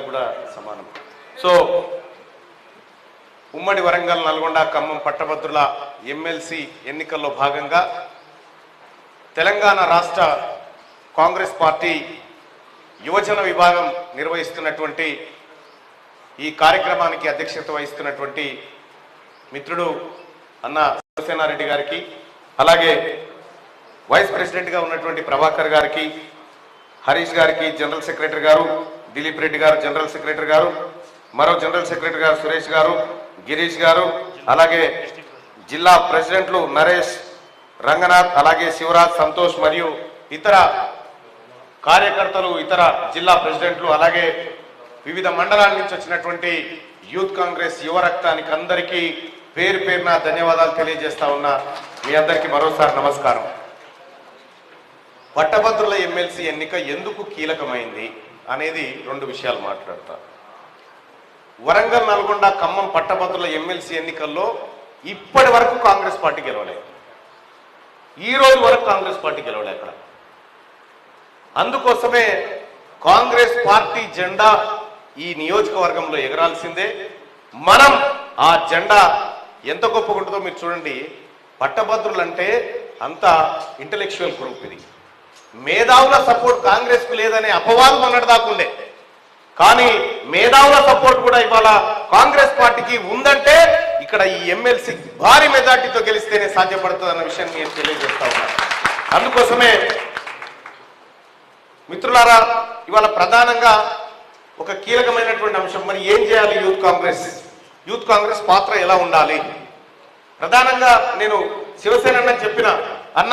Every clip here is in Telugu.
కూడా సమానం. సో ఉమ్మడి వరంగల్ నల్గొండ ఖమ్మం పట్టభద్రుల ఎమ్మెల్సీ ఎన్నికల్లో భాగంగా తెలంగాణ రాష్ట్ర కాంగ్రెస్ పార్టీ యువజన విభాగం నిర్వహిస్తున్నటువంటి ఈ కార్యక్రమానికి అధ్యక్షత వహిస్తున్నటువంటి మిత్రుడు అన్న శివసేనారెడ్డి గారికి అలాగే వైస్ ప్రెసిడెంట్గా ఉన్నటువంటి ప్రభాకర్ గారికి హరీష్ గారికి జనరల్ సెక్రటరీ గారు దిలీప్ రెడ్డి గారు జనరల్ సెక్రటరీ గారు మరో జనరల్ సెక్రటరీ గారు సురేష్ గారు గిరీష్ గారు అలాగే జిల్లా ప్రెసిడెంట్లు నరేష్ రంగనాథ్ అలాగే శివరాజ్ సంతోష్ మరియు ఇతర కార్యకర్తలు ఇతర జిల్లా ప్రెసిడెంట్లు అలాగే వివిధ మండలాల నుంచి వచ్చినటువంటి యూత్ కాంగ్రెస్ యువ రక్తానికి అందరికీ పేరు పేరున ధన్యవాదాలు తెలియజేస్తా ఉన్నా. మీ అందరికీ మరోసారి నమస్కారం. పట్టభద్రుల ఎమ్మెల్సీ ఎన్నిక ఎందుకు కీలకమైంది? అనేది రెండు విషయాలు మాట్లాడతా. వరంగల్ నల్గొండ ఖమ్మం పట్టభద్రుల ఎమ్మెల్సీ ఎన్నికల్లో ఇప్పటి వరకు కాంగ్రెస్ పార్టీ గెలవలేదు. ఈ రోజు వరకు కాంగ్రెస్ పార్టీ గెలవలే అక్కడ. అందుకోసమే కాంగ్రెస్ పార్టీ జెండా ఈ నియోజకవర్గంలో ఎగరాల్సిందే. మనం ఆ జెండా ఎంత గొప్పగా ఉంటుందో మీరు చూడండి. పట్టభద్రులు అంటే అంత ఇంటలెక్చువల్ గ్రూప్ ఇది. మేధావుల సపోర్ట్ కాంగ్రెస్కు లేదనే అపవాదం మొన్నటిదాకుండే కానీ మేధావుల సపోర్ట్ కూడా ఇవాళ కాంగ్రెస్ పార్టీకి ఉందంటే ఇక్కడ ఈ ఎమ్మెల్సీ భారీ మెజార్టీతో గెలిస్తేనే సాధ్యపడుతుంది అన్న విషయాన్ని నేను తెలియజేస్తా ఉన్నాను అందుకోసమే మిత్రులారా ఇవాళ ప్రధానంగా ఒక కీలకమైనటువంటి అంశం మరి ఏం చేయాలి యూత్ కాంగ్రెస్? యూత్ కాంగ్రెస్ పాత్ర ఎలా ఉండాలి? ప్రధానంగా నేను శివసేన చెప్పిన అన్న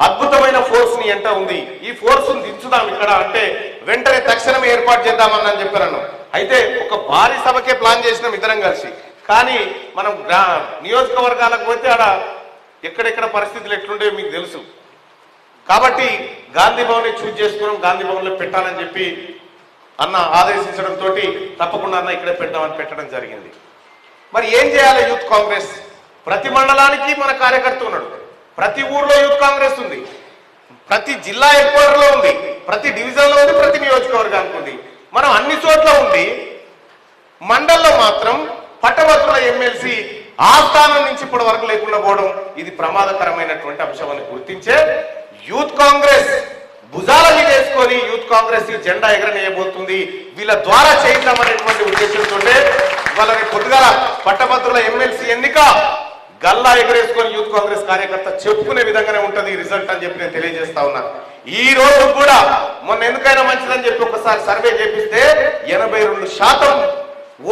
అద్భుతమైన ఫోర్స్ని ఎంట ఉంది. ఈ ఫోర్స్ దించుదాం ఇక్కడ అంటే వెంటనే తక్షణమే ఏర్పాటు చేద్దామని అని చెప్పాను అయితే ఒక భారీ సభకే ప్లాన్ చేసినాం ఇద్దరం కలిసి. కానీ మనం గ్రా- నియోజకవర్గాలకు పోతే ఆడ ఎక్కడెక్కడ పరిస్థితులు ఎట్లుండే మీకు తెలుసు. కాబట్టి గాంధీ భవన్ చూజ్ చేసుకున్నాం గాంధీ భవన్లో పెట్టాలని చెప్పి అన్న ఆదేశించడంతో తప్పకుండా అన్న ఇక్కడే పెట్టామని పెట్టడం జరిగింది. మరి ఏం చేయాలి యూత్ కాంగ్రెస్? ప్రతి మండలానికి మన కార్యకర్త ఉన్నాడు. ప్రతి ఊర్లో యూత్ కాంగ్రెస్ ఉంది. ప్రతి జిల్లా హెడ్లో ఉంది. ప్రతి డివిజన్లో ఉంది ప్రతి నియోజకవర్గానికి ఉంది మనం అన్ని చోట్ల ఉండి మండల్లో మాత్రం పట్టభద్రుల ఎమ్మెల్సీ ఆస్థానం నుంచి ఇప్పటి వరకు లేకుండా పోవడం ఇది ప్రమాదకరమైనటువంటి అంశం అని గుర్తించే యూత్ కాంగ్రెస్ భుజాల మీద వేసుకొని యూత్ కాంగ్రెస్ జెండా ఎగరనేయబోతుంది. వీళ్ళ ద్వారా చేద్దామనేటువంటి ఉద్దేశంతో వాళ్ళని కొద్దిగా పట్టభద్రుల ఎమ్మెల్సీ ఎన్నిక. గల్లా ఎగరేసుకొని యూత్ కాంగ్రెస్ కార్యకర్త చెప్పుకునే విధంగానే ఉంటుంది రిజల్ట్ అని చెప్పి నేను తెలియజేస్తా ఉన్నాను ఈ రోజు కూడా మొన్న ఎందుకైనా మంచిదని చెప్పి ఒకసారి సర్వే చేపిస్తే ఎనభై రెండు శాతం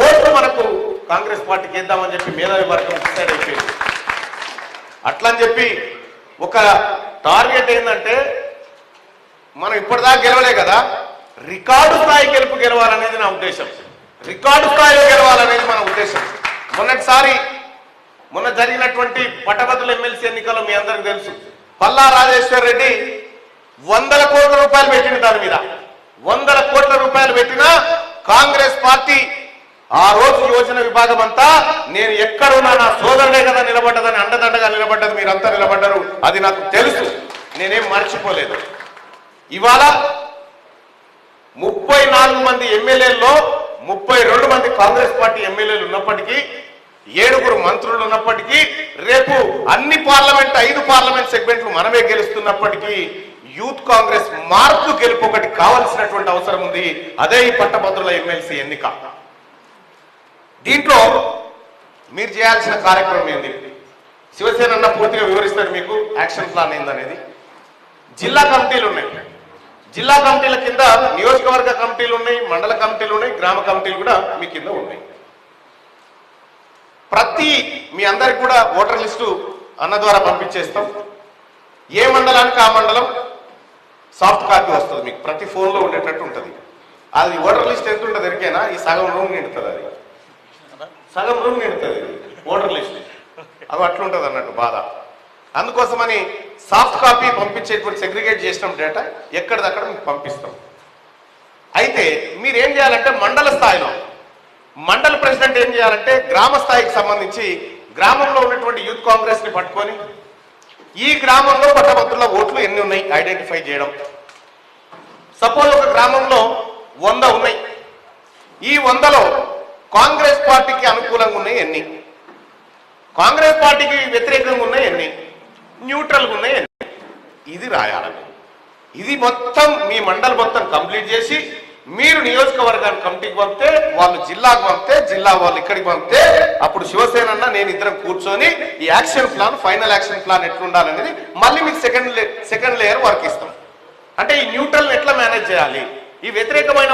ఓట్లు మనకు కాంగ్రెస్ పార్టీకి ఇద్దామని చెప్పి మేధావి వర్గం డిసైడ్ అయిపోయింది. అట్లా అని చెప్పి ఒక టార్గెట్ ఏంటంటే మనం ఇప్పటిదాకా గెలవలే కదా రికార్డు స్థాయి గెలుపు గెలవాలనేది నా ఉద్దేశం. రికార్డు స్థాయిలో గెలవాలనేది మన ఉద్దేశం. మొన్నటిసారి మొన్న జరిగినటువంటి పట్టభద్రుల ఎమ్మెల్సీ ఎన్నికల్లో మీ అందరికి తెలుసు. పల్లా రాజేశ్వర్ రెడ్డి వందల కోట్ల రూపాయలు పెట్టిన దాని మీద. వందల కోట్ల రూపాయలు పెట్టినా కాంగ్రెస్ పార్టీ ఆ రోజు యోజన విభాగం అంతా నేను ఎక్కడున్నా నా సోదరుడే కదా నిలబడ్డదని అండదండగా నిలబడ్డది మీరంతా నిలబడ్డారు. అది నాకు తెలుసు. నేనేం మర్చిపోలేదు. ఇవాళ ముప్పై నాలుగు మంది ఎమ్మెల్యేల్లో ముప్పై రెండు మంది కాంగ్రెస్ పార్టీ ఎమ్మెల్యేలు ఉన్నప్పటికీ ఏడుగురు మంత్రులు ఉన్నప్పటికీ రేపు అన్ని పార్లమెంట్ ఐదు పార్లమెంట్ సెగ్మెంట్లు మనమే గెలుస్తున్నప్పటికీ యూత్ కాంగ్రెస్ మార్పు గెలుపు ఒకటి కావాల్సినటువంటి అవసరం ఉంది. అదే ఈ పట్టభద్రుల ఎమ్మెల్సీ ఎన్నిక. దీంట్లో మీరు చేయాల్సిన కార్యక్రమం ఏంది? శివసేన అన్న పూర్తిగా వివరిస్తాడు మీకు యాక్షన్ ప్లాన్ ఏందనేది. జిల్లా కమిటీలు ఉన్నాయి. జిల్లా కమిటీల కింద నియోజకవర్గ కమిటీలు ఉన్నాయి మండల కమిటీలు ఉన్నాయి గ్రామ కమిటీలు కూడా మీ కింద ఉన్నాయి. ప్రతి మీ అందరికి కూడా ఓటర్ లిస్టు అన్న ద్వారా పంపించేస్తాం. ఏ మండలానికి ఆ మండలం? సాఫ్ట్ కాపీ వస్తుంది మీకు. ప్రతి ఫోన్లో ఉండేటట్టు ఉంటుంది. అది ఓటర్ లిస్ట్ ఎంత ఉంటుంది ఎరికైనా? ఈ సగం రూమ్ నిండుతుంది అది. సగం రూమ్ నిండుతుంది ఓటర్ లిస్ట్. అది అట్లుంటుంది అన్నట్టు బాధ. అందుకోసమని సాఫ్ట్ కాపీ పంపించేటువంటి సెగ్రిగేట్ చేసిన డేటా ఎక్కడిదక్కడ మీకు పంపిస్తాం. అయితే మీరు ఏం చేయాలంటే మండల స్థాయిలో మండల ప్రెసిడెంట్ ఏం చేయాలంటే గ్రామ స్థాయికి సంబంధించి గ్రామంలో ఉన్నటువంటి యూత్ కాంగ్రెస్ని పట్టుకొని ఈ గ్రామంలో పట్టభద్రుల ఓట్లు ఎన్ని ఉన్నాయి ఐడెంటిఫై చేయడం. సపోజ్ ఒక గ్రామంలో వంద ఉన్నాయి. ఈ వందలో కాంగ్రెస్ పార్టీకి అనుకూలంగా ఉన్నాయి ఎన్ని? కాంగ్రెస్ పార్టీకి వ్యతిరేకంగా ఉన్నాయి ఎన్ని? న్యూట్రల్గా ఉన్నాయి ఎన్ని? ఇది రాయాలని. ఇది మొత్తం మీ మండలి మొత్తం కంప్లీట్ చేసి మీరు నియోజకవర్గాన్ని కమిటీకి పంపితే వాళ్ళు జిల్లాకు పంపితే జిల్లా వాళ్ళు ఇక్కడికి పంపితే అప్పుడు శివసేన అన్న నేను ఇద్దరం కూర్చొని ఈ action plan final action plan ఎట్లుండాలనేది మళ్ళీ మీకు సెకండ్ సెకండ్ లేయర్ వర్క్ ఇస్తాం. అంటే ఈ న్యూట్రల్ ఎట్లా మేనేజ్ చేయాలి? ఈ వ్యతిరేకమైన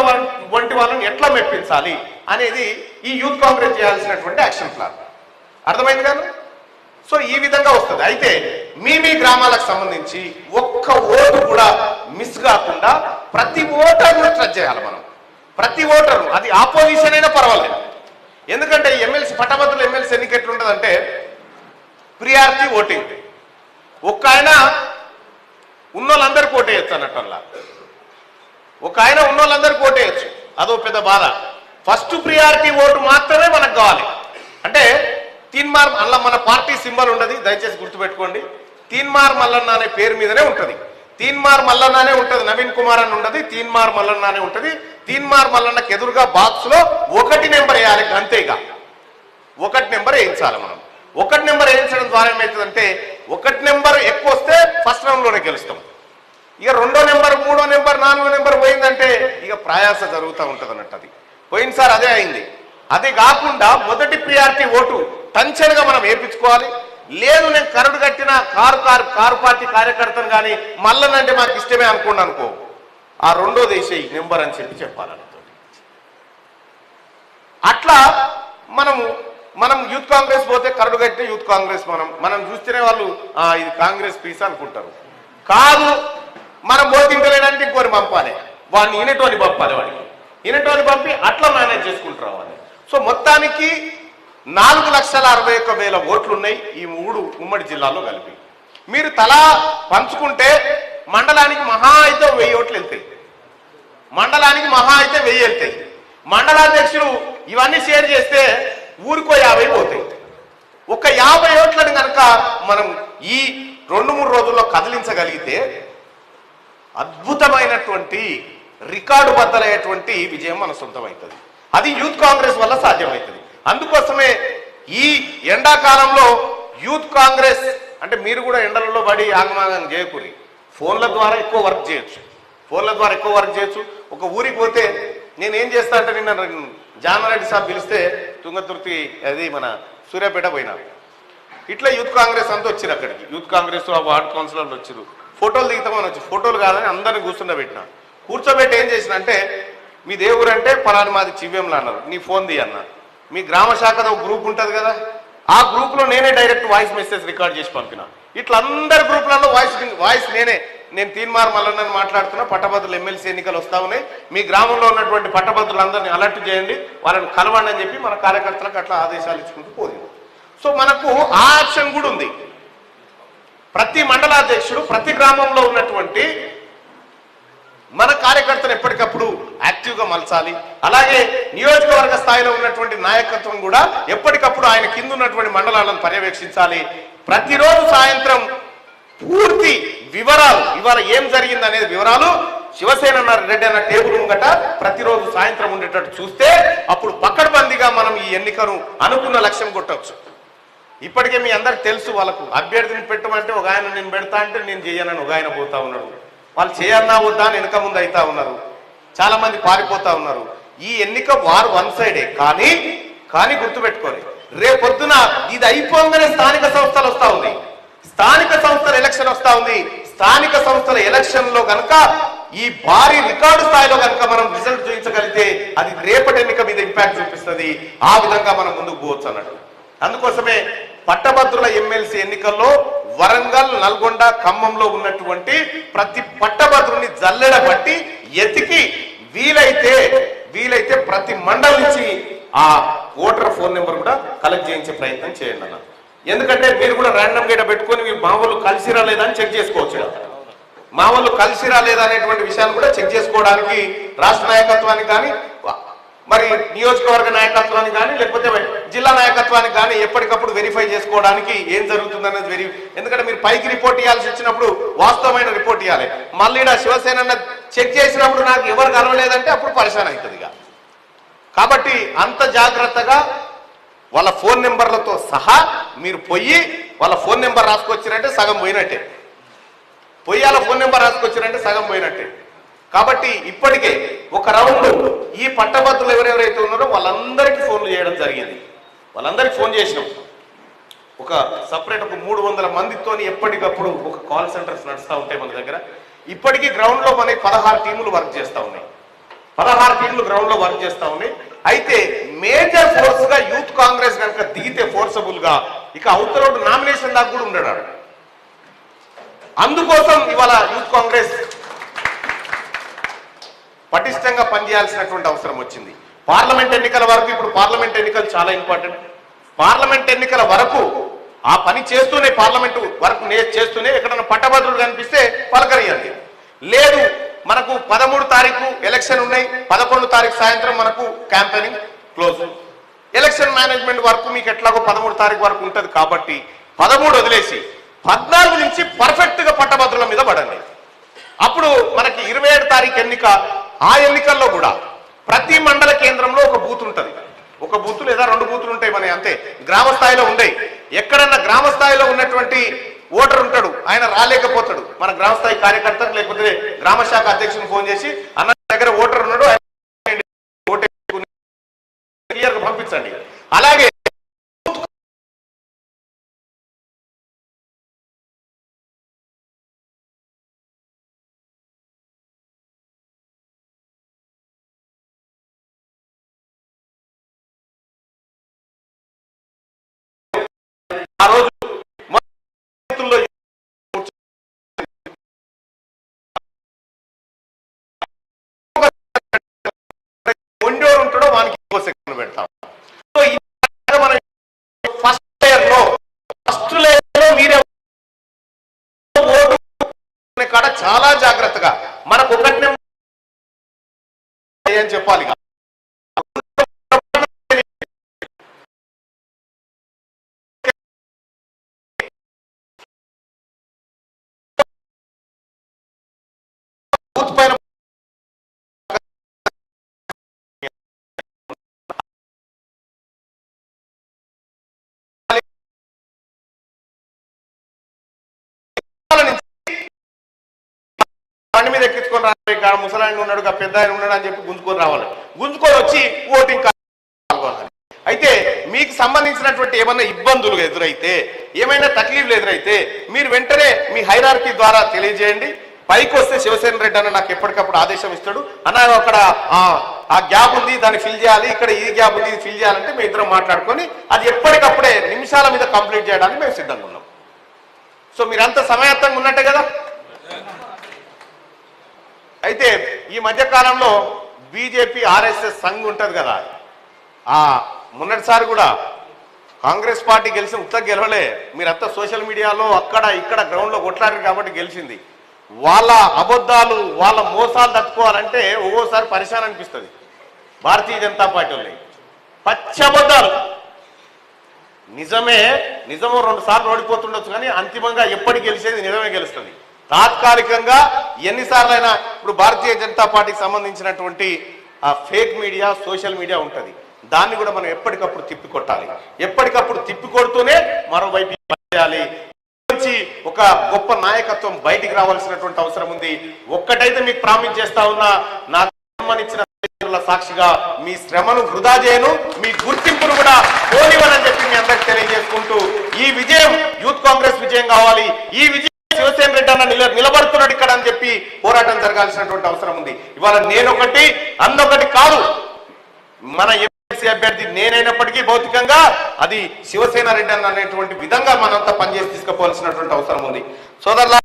వంటి వాళ్ళని ఎట్లా మెప్పించాలి? అనేది ఈ యూత్ కాంగ్రెస్ చేయాల్సినటువంటి యాక్షన్ ప్లాన్. అర్థమైంది కదా? సో ఈ విధంగా వస్తుంది. అయితే మీ మీ గ్రామాలకు సంబంధించి ఒక్క ఓటు కూడా మిస్ కాకుండా ప్రతి ఓటర్ను ట్రచ్ చేయాలి మనం. ప్రతి ఓటరు అది ఆపోజిషన్ అయినా పర్వాలేదు. ఎందుకంటే ఎమ్మెల్సీ పట్టభద్రుల ఎమ్మెల్సీ ఎన్నిక ఎట్లుంటుందంటే ప్రియారిటీ ఓటింగ్. ఒక్క ఆయన ఉన్నోళ్ళందరికీ ఓటేయచ్చు అన్నట్టల్లా. ఒక ఆయన ఉన్నోళ్ళందరికీ ఓటేయచ్చు అదో పెద్ద బాధ. ఫస్ట్ ప్రియారిటీ ఓటు మాత్రమే మనకు కావాలి. అంటే తీన్మార్ అలా మన పార్టీ సింబల్ ఉండదు దయచేసి గుర్తుపెట్టుకోండి. తీన్మార్ మల్లన్న అనే పేరు మీదనే ఉంటుంది. తీన్మార్ మల్లన్ననే ఉంటుంది నవీన్ కుమార్ అని ఉండదు తీన్మార్ మల్లన్ననే ఉంటుంది. తీన్మార్ మల్లన్నకి ఎదురుగా బాక్స్లో ఒకటి నెంబర్ వేయాలి అంతేగా. ఒకటి నెంబర్ వేయించాలి మనం. ఒకటి నెంబర్ వేయించడం ద్వారా ఏమవుతుందంటే ఒకటి నెంబర్ ఎక్కువ వస్తే ఫస్ట్ రౌండ్లోనే గెలుస్తాం. ఇక రెండో నెంబర్ మూడో నెంబర్ నాలుగో నెంబర్ పోయిందంటే ఇక ప్రయాస జరుగుతూ ఉంటుంది అన్నట్టు అది. పోయినసారి అదే అయింది. అది కాకుండా మొదటి ప్రియారిటీ ఓటు. టంచన్గా మనం వేయించుకోవాలి లేదు నేను కరడు కట్టిన కారు కారు కారు పార్టీ కార్యకర్తను కానీ మల్లనంటే మాకు ఇష్టమే అనుకోండి అనుకో. ఆ రెండో దేశ నెంబర్ అని చెప్పి చెప్పాలని అట్లా మనము మనం యూత్ కాంగ్రెస్ పోతే కరడు కట్టిన యూత్ కాంగ్రెస్ మనం. మనం చూస్తేనే వాళ్ళు ఇది కాంగ్రెస్ పీస్ అనుకుంటారు. కాదు మనం బోధింపలేనంటే ఇంకోని పంపాలి. వాడిని ఇనటోని పంపాలి వాడికి. ఇనటోని పంపి అట్లా మేనేజ్ చేసుకుంటారు వాళ్ళు సో మొత్తానికి నాలుగు లక్షల అరవై ఒక్క వేల ఓట్లున్నాయి ఈ మూడు ఉమ్మడి జిల్లాలో కలిపి. మీరు తలా పంచుకుంటే మండలానికి మహా అయితే వెయ్యి ఓట్లు వెళ్తాయి. మండలానికి మహా అయితే వెయ్యి వెళ్తాయి. మండలాధ్యక్షులు ఇవన్నీ షేర్ చేస్తే ఊరికో యాభై పోతాయి. ఒక యాభై ఓట్లను కనుక మనం ఈ రెండు మూడు రోజుల్లో కదిలించగలిగితే అద్భుతమైనటువంటి రికార్డు బద్దలయ్యేటువంటి విజయం మన సొంతమవుతుంది అది యూత్ కాంగ్రెస్ వల్ల సాధ్యమవుతుంది అందుకోసమే ఈ ఎండాకాలంలో యూత్ కాంగ్రెస్ అంటే మీరు కూడా ఎండలలో పడి ఆగమాగం చేయకూరి. ఫోన్ల ద్వారా ఎక్కువ వర్క్ చేయొచ్చు. ఫోన్ల ద్వారా ఎక్కువ వర్క్ చేయొచ్చు. ఒక ఊరికి పోతే నేను ఏం చేస్తా అంటే నిన్న జానారెడ్డి సాబ్ పిలిస్తే తుంగతుర్తి అది మన సూర్యాపేట పోయినా. ఇట్లా యూత్ కాంగ్రెస్ అంతా వచ్చారు అక్కడికి. యూత్ కాంగ్రెస్ ఆ వార్డ్ కౌన్సిలర్లు వచ్చారు ఫోటోలు దిగుతామని వచ్చి ఫోటోలు కాదని అందరిని కూర్చుండబెట్టిన. కూర్చోబెట్టి ఏం చేసిన అంటే మీ దేవుడు అంటే పలాని మాది చివ్యంలో అన్నారు. నీ ఫోన్ ది అన్నారు మీ గ్రామ శాఖలో ఒక గ్రూప్ ఉంటుంది కదా? ఆ గ్రూప్లో నేనే డైరెక్ట్ వాయిస్ మెసేజ్ రికార్డ్ చేసి పంపిన. ఇట్లా అందరి గ్రూప్లలో వాయిస్ వాయిస్ నేనే. నేను తీన్మార్ మల్లన్నని మాట్లాడుతున్నా పట్టభద్రులు ఎమ్మెల్సీ ఎన్నికలు వస్తా ఉన్నాయి. మీ గ్రామంలో ఉన్నటువంటి పట్టభద్రులందరినీ అలర్ట్ చేయండి వాళ్ళని కలవండి అని చెప్పి మన కార్యకర్తలకు అట్లా ఆదేశాలు ఇచ్చుకుంటూ పోయింది. సో మనకు ఆ ఆప్షన్ కూడా ఉంది. ప్రతి మండలాధ్యక్షుడు ప్రతి గ్రామంలో ఉన్నటువంటి మన కార్యకర్తను ఎప్పటికప్పుడు యాక్టివ్గా మలచాలి. అలాగే నియోజకవర్గ స్థాయిలో ఉన్నటువంటి నాయకత్వం కూడా ఎప్పటికప్పుడు ఆయన కింద ఉన్నటువంటి మండలాలను పర్యవేక్షించాలి. ప్రతిరోజు సాయంత్రం పూర్తి వివరాలు ఇవాళ ఏం జరిగింది అనేది వివరాలు శివసేన రెడ్డి అన్న టేబుల్ ముంగట ప్రతిరోజు సాయంత్రం ఉండేటట్టు చూస్తే అప్పుడు పక్కడబందిగా మనం ఈ ఎన్నికను అనుకున్న లక్ష్యం కొట్టవచ్చు. ఇప్పటికే మీ అందరికి తెలుసు వాళ్ళకు అభ్యర్థిని పెట్టమంటే ఒక ఆయన నేను పెడతా అంటే నేను చేయనని ఒక ఆయన పోతా ఉన్నాడు. వాళ్ళు చేయన్నా వద్దా అని వెనక ముందు అవుతా ఉన్నారు. చాలా మంది పారిపోతా ఉన్నారు. ఈ ఎన్నిక వారు వన్ సైడే. కానీ కానీ గుర్తుపెట్టుకోండి. రేపొద్దున ఇది అయిపోగానే స్థానిక సంస్థలు వస్తా ఉంది. స్థానిక సంస్థల ఎలక్షన్ వస్తా ఉంది. స్థానిక సంస్థల ఎలక్షన్లో కనుక ఈ భారీ రికార్డు స్థాయిలో కనుక మనం రిజల్ట్ చూపించగలిగితే అది రేపటి ఎన్నిక మీద ఇంపాక్ట్ చూపిస్తుంది. ఆ విధంగా మనం ముందుకు పోవచ్చు అన్నట్టు. అందుకోసమే పట్టభద్రుల ఎమ్మెల్సీ ఎన్నికల్లో వరంగల్ నల్గొండ ఖమ్మంలో ఉన్నటువంటి ప్రతి పట్టభద్రుని జల్లెడ పట్టి ఎతికి వీలైతే వీలైతే ప్రతి మండలం నుంచి ఆ ఓటర్ ఫోన్ నెంబర్ కూడా కలెక్ట్ చేయించే ప్రయత్నం చేయండి అన్న ఎందుకంటే మీరు కూడా ర్యాండమ్ గేట పెట్టుకొని మీ మా వాళ్ళు కలిసిరా లేదా అని చెక్ చేసుకోవచ్చు కదా. మా వాళ్ళు కలిసిరా లేదా అనేటువంటి విషయాన్ని కూడా చెక్ చేసుకోవడానికి రాష్ట్ర నాయకత్వానికి కానీ మరి నియోజకవర్గ నాయకత్వానికి కానీ లేకపోతే జిల్లా నాయకత్వానికి కానీ ఎప్పటికప్పుడు వెరిఫై చేసుకోవడానికి ఏం జరుగుతుందనేది వెరి ఎందుకంటే మీరు పైకి రిపోర్ట్ ఇవ్వాల్సి వచ్చినప్పుడు వాస్తవమైన రిపోర్ట్ ఇవ్వాలి మళ్ళీ ఈడ శివసేన చెక్ చేసినప్పుడు నాకు ఎవరు కలవలేదంటే అప్పుడు పరిశాన్ అవుతుంది ఇక. కాబట్టి అంత జాగ్రత్తగా వాళ్ళ ఫోన్ నెంబర్లతో సహా మీరు పొయ్యి వాళ్ళ ఫోన్ నెంబర్ రాసుకొచ్చినట్టే సగం పోయినట్టే. పొయ్యి వాళ్ళ ఫోన్ నెంబర్ రాసుకొచ్చినట్టే సగం పోయినట్టే. కాబట్టి ఇప్పటికే ఒక రౌండ్ ఈ పట్టభద్రులు ఎవరెవరైతే ఉన్నారో వాళ్ళందరికీ ఫోన్లు చేయడం జరిగింది. వాళ్ళందరికీ ఫోన్ చేసినాం. ఒక సపరేట్ ఒక మూడు వందల మందితోని ఎప్పటికప్పుడు ఒక కాల్ సెంటర్స్ నడుస్తూ ఉంటాయి మన దగ్గర. ఇప్పటికీ గ్రౌండ్లో మనకి పదహారు టీములు వర్క్ చేస్తూ ఉన్నాయి. పదహారు టీంలు గ్రౌండ్లో వర్క్ చేస్తూ ఉన్నాయి. అయితే మేజర్ ఫోర్స్గా యూత్ కాంగ్రెస్ కనుక దిగితే ఫోర్సబుల్గా ఇక ఇక అవతల నామినేషన్ దాకా కూడా ఉండడాడు అందుకోసం ఇవాళ యూత్ కాంగ్రెస్ పటిష్టంగా పనిచేయాల్సినటువంటి అవసరం వచ్చింది. పార్లమెంట్ ఎన్నికల వరకు ఇప్పుడు పార్లమెంట్ ఎన్నికలు చాలా ఇంపార్టెంట్. పార్లమెంట్ ఎన్నికల వరకు ఆ పని చేస్తూనే పార్లమెంటు వరకు నే- చేస్తూనే ఎక్కడన్నా పట్టభద్రులు కనిపిస్తే పలకరియండి. లేదు మనకు పదమూడు తారీఖు ఎలక్షన్ ఉన్నాయి. పదకొండు తారీఖు సాయంత్రం మనకు క్యాంపెయినింగ్ క్లోజ్. ఎలక్షన్ మేనేజ్మెంట్ వరకు మీకు ఎట్లాగో పదమూడు తారీఖు వరకు ఉంటుంది కాబట్టి పదమూడు వదిలేసి పద్నాలుగు నుంచి పర్ఫెక్ట్గా పట్టభద్రుల మీద పడండి. అప్పుడు మనకి ఇరవై ఏడు తారీఖు ఎన్నిక ఆ ఎన్నికల్లో కూడా ప్రతి మండల కేంద్రంలో ఒక బూత్ ఉంటుంది. ఒక బూత్ లేదా రెండు బూతులు ఉంటాయి మన అంతే. గ్రామ స్థాయిలో ఉండయి. ఎక్కడన్నా గ్రామ స్థాయిలో ఉన్నటువంటి ఓటర్ ఉంటాడు ఆయన రాలేకపోతాడు. మన గ్రామ స్థాయి కార్యకర్తకు లేకపోతే గ్రామ శాఖ అధ్యక్షుని ఫోన్ చేసి అన్న దగ్గర ఓటర్ ఉన్నాడు పంపించండి. అలాగే బూత్ పైన బండి మీద ఎక్కించుకొని రావాలి. ఇక్కడ ముసలాయన ఉన్నాడు పెద్ద ఆయన ఉన్నాడు అని చెప్పి గుంజుకొని రావాలి. గుంజుకొని వచ్చి ఓటింగ్ పాల్గొనాలి. అయితే మీకు సంబంధించినటువంటి ఏమైనా ఇబ్బందులు ఎదురైతే ఏమైనా తక్లీఫ్లు ఎదురైతే మీరు వెంటనే మీ హైరార్కీ ద్వారా తెలియజేయండి. పైకి వస్తే శివసేన రెడ్డి అన్న నాకు ఎప్పటికప్పుడు ఆదేశం ఇస్తాడు. అన్న అక్కడ ఆ- గ్యాప్ ఉంది దాన్ని ఫిల్ చేయాలి ఇక్కడ ఈ గ్యాప్ ఉంది ఇది ఫిల్ చేయాలంటే మేము ఇద్దరం మాట్లాడుకొని అది ఎప్పటికప్పుడే నిమిషాల మీద కంప్లీట్ చేయడానికి మేము సిద్ధంగా ఉన్నాం. సో మీరంతా సమయాత్తంగా ఉన్నట్టే కదా? అయితే ఈ మధ్య కాలంలో బీజేపీ ఆర్ఎస్ఎస్ సంఘ్ ఉంటుంది కదా? ఆ మొన్నటిసారి కూడా కాంగ్రెస్ పార్టీ గెలిచి ఉత్తగా గెలవలే. మీరంతా సోషల్ మీడియాలో అక్కడ ఇక్కడ గ్రౌండ్లో కొట్లాడారు కాబట్టి గెలిచింది. వాళ్ళ అబద్ధాలు వాళ్ళ మోసాలు తట్టుకోవాలంటే ఒక్కోసారి పరిశాన్ అనిపిస్తుంది. భారతీయ జనతా పార్టీ వాళ్ళని పచ్చి అబద్ధాలు. నిజమే నిజము రెండు సార్లు ఓడిపోతుండొచ్చు కానీ అంతిమంగా ఎప్పటికి గెలిచేది నిజమే గెలుస్తుంది. తాత్కాలికంగా ఎన్నిసార్లైనా ఇప్పుడు భారతీయ జనతా పార్టీకి సంబంధించినటువంటి ఆ ఫేక్ మీడియా సోషల్ మీడియా ఉంటుంది. దాన్ని కూడా మనం ఎప్పటికప్పుడు తిప్పికొట్టాలి. ఎప్పటికప్పుడు తిప్పికొడుతూనే మరోవైపు చేయాలి. నుంచి ఒక గొప్ప నాయకత్వం బయటికి రావాల్సినటువంటి అవసరం ఉంది. ఒక్కటైతే మీకు ప్రామిస్ చేస్తా ఉన్నా నాకు సంబంధించిన సాక్షిగా మీ శ్రమను వృధా చేయను మీ గుర్తింపును కూడా పోనివ్వనని చెప్పి మీ అందరికి తెలియజేసుకుంటూ ఈ విజయం యూత్ కాంగ్రెస్ విజయం కావాలి. ఈ విజయం శివసేన రెడ్డి అన్న నిలబడుతున్నాడు ఇక్కడ అని చెప్పి పోరాటం జరగాల్సినటువంటి అవసరం ఉంది. ఇవాళ నేనొకటి అందొకటి కాదు. మన ఎమ్మెల్సీ అభ్యర్థి నేనైనప్పటికీ భౌతికంగా అది శివసేన రెడ్డి అన్న అనేటువంటి విధంగా మనంతా పనిచేసి తీసుకుపోవాల్సినటువంటి అవసరం ఉంది. సోదరులా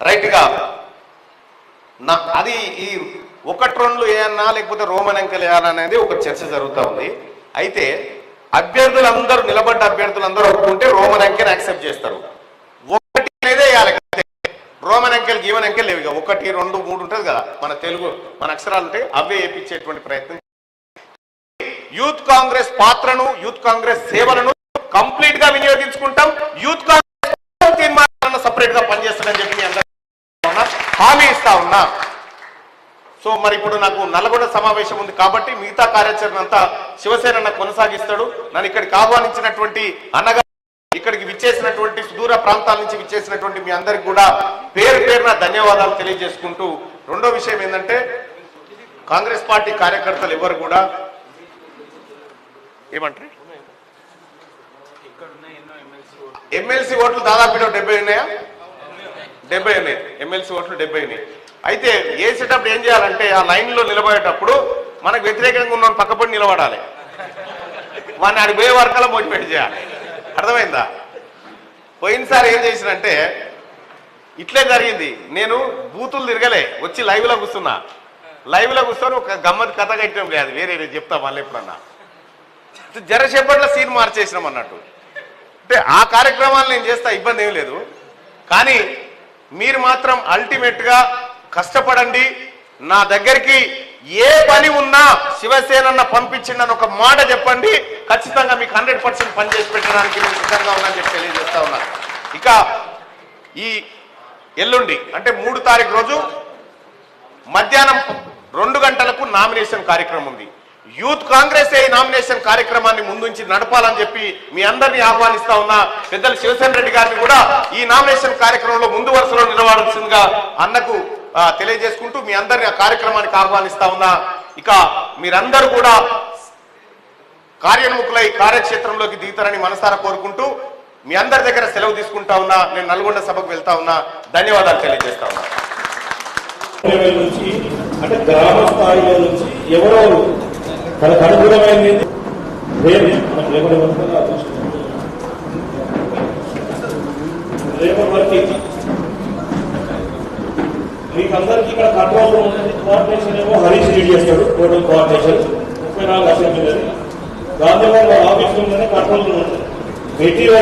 రైట్గా నా అది ఈ ఒకటి రెండు ఏమన్నా లేకపోతే రోమన్ అంకెలు అనేది ఒక చర్చ జరుగుతూ ఉంది. అయితే అభ్యర్థులందరూ నిలబడ్డ అభ్యర్థులందరూ ఒప్పుకుంటే రోమన్ అంకెని యాక్సెప్ట్ చేస్తారు. ఒకటి అనేదే వేయాలి రోమన్ అంకెల్ గీవన్ అంకెలు లేవు ఇక. ఒకటి రెండు మూడు ఉంటుంది కదా. మన తెలుగు మన అక్షరాలు ఉంటాయి అవే వేయించేటువంటి ప్రయత్నం యూత్ కాంగ్రెస్ పాత్రను యూత్ కాంగ్రెస్ సేవలను కంప్లీట్గా వినియోగించుకుంటాం. యూత్ కాంగ్రెస్ తీర్మానాలను సపరేట్గా పనిచేస్తాడని చెప్పి అందరికీ హామీ ఇస్తా ఉన్నా. సో మరి ఇప్పుడు నాకు నల్గొండ సమావేశం ఉంది కాబట్టి మిగతా కార్యాచరణ అంతా శివసేన కొనసాగిస్తాడు. నన్ను ఇక్కడికి ఆహ్వానించినటువంటి అన్నగా ఇక్కడికి విచ్చేసినటువంటి సుదూర ప్రాంతాల నుంచి విచ్చేసినటువంటి మీ అందరికి కూడా పేరు పేరున ధన్యవాదాలు తెలియజేసుకుంటూ రెండో విషయం ఏంటంటే కాంగ్రెస్ పార్టీ కార్యకర్తలు ఎవరు కూడా ఏమంటారు? ఎమ్మెల్సీ ఓట్లు దాదాపు డెబ్బై ఉన్నాయా? డెబ్బై ఉన్నాయి. ఎమ్మెల్సీ ఓట్లు డెబ్బై ఉన్నాయి. అయితే వేసేటప్పుడు ఏం చేయాలంటే ఆ లైన్లో నిలబడేటప్పుడు మనకు వ్యతిరేకంగా ఉన్న పక్కపడి నిలబడాలి. వాడిని ఆడికి పోయే వర్గాల మోటివేట్ చేయాలి. అర్థమైందా? పోయినసారి ఏం చేసినంటే ఇట్లే జరిగింది. నేను బూతులు తిరగలే. వచ్చి లైవ్లో కూర్చున్నా. లైవ్లో కూర్చొని ఒక గమ్మత్ కథ కట్టడం లేదు వేరే నేను చెప్తా మళ్ళీ ఎప్పుడన్నా. జరసేపట్లో సీన్ మార్చేసినాం అన్నట్టు. అంటే ఆ కార్యక్రమాలు నేను చేస్తా ఇబ్బంది ఏం లేదు. కానీ మీరు మాత్రం అల్టిమేట్గా కష్టపడండి. నా దగ్గరికి ఏ పని ఉన్నా శివసేనన్న పంపించిండని ఒక మాట చెప్పండి. ఖచ్చితంగా మీకు హండ్రెడ్ పర్సెంట్ పని చేసి పెట్టడానికి నేను సిద్ధంగా ఉన్నాను చెప్పి తెలియజేస్తా ఉన్నారు ఇక ఈ ఎల్లుండి అంటే మూడు తారీఖు రోజు మధ్యాహ్నం రెండు గంటలకు నామినేషన్ కార్యక్రమం ఉంది. యూత్ కాంగ్రెస్ ఏ నామినేషన్ కార్యక్రమాన్ని ముందుంచి నడపాలని చెప్పి మీ అందరినీ ఆహ్వానిస్తా ఉన్నా. పెద్దలు శివసేన రెడ్డి గారిని కూడా ఈ నామినేషన్ కార్యక్రమంలో ముందు వరుసలో నిలబడాల్సిందిగా అన్నకు తెలియజేసుకుంటూ మీ అందరిని ఆ కార్యక్రమానికి ఆహ్వానిస్తా ఉన్నా. ఇక మీరందరూ కూడా కార్యముఖులై కార్యక్షేత్రంలోకి దిగుతారని మనసారా కోరుకుంటూ మీ అందరి దగ్గర సెలవు తీసుకుంటా ఉన్నా. నేను నల్గొండ సభకు వెళ్తా ఉన్నా. ధన్యవాదాలు తెలియజేస్తా ఉన్నా. అంటే గ్రామ స్థాయిలో నుంచి ఎవరో తనకు అనుకూలమైంది రేపు రేపటి వరకు మీకు అందరికీ ఇక్కడ కంట్రోల్ రూమ్ ఉంటుంది కోఆర్డినేషన్ ఏమో హరీష్ రెడ్డి చేస్తాడు టోటల్ కోఆర్డినేషన్ ముప్పై నాలుగు అసెంబ్లీ గాంధీ గారి ఆఫీస్ రూమ్ కంట్రోల్ రూమ్ ఉంటుంది మెటీరియల్